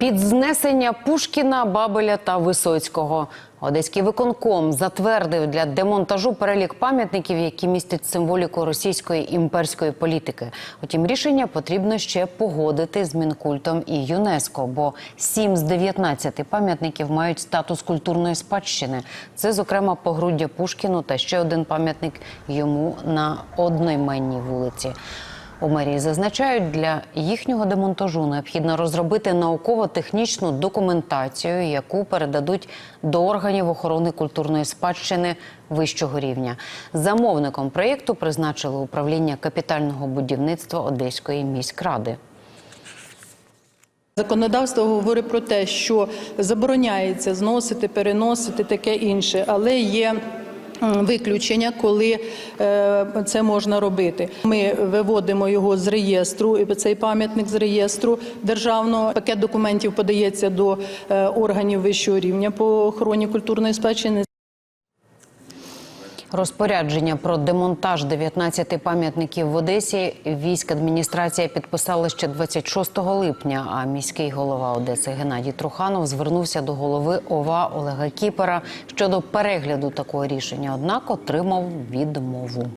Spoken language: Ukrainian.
Під знесення Пушкіна, Бабеля та Висоцького Одеський виконком затвердив для демонтажу перелік пам'ятників, які містять символіку російської імперської політики. Утім, рішення потрібно ще погодити з Мінкультом і ЮНЕСКО, бо 7 з 19 пам'ятників мають статус культурної спадщини. Це, зокрема, погруддя Пушкіну та ще один пам'ятник йому на одноіменній вулиці. У мерії зазначають, для їхнього демонтажу необхідно розробити науково-технічну документацію, яку передадуть до органів охорони культурної спадщини вищого рівня. Замовником проєкту призначили управління капітального будівництва Одеської міськради. Законодавство говорить про те, що забороняється зносити, переносити таке інше, але є. Виключення, коли е, це можна робити. Ми виводимо його з реєстру, цей пам'ятник з реєстру державного. Пакет документів подається до е, органів вищого рівня по охороні культурної спадщини. Розпорядження про демонтаж 19 пам'ятників в Одесі військ адміністрація підписала ще 26 липня. А міський голова Одеси Геннадій Труханов звернувся до голови ОВА Олега Кіпера щодо перегляду такого рішення однак отримав відмову.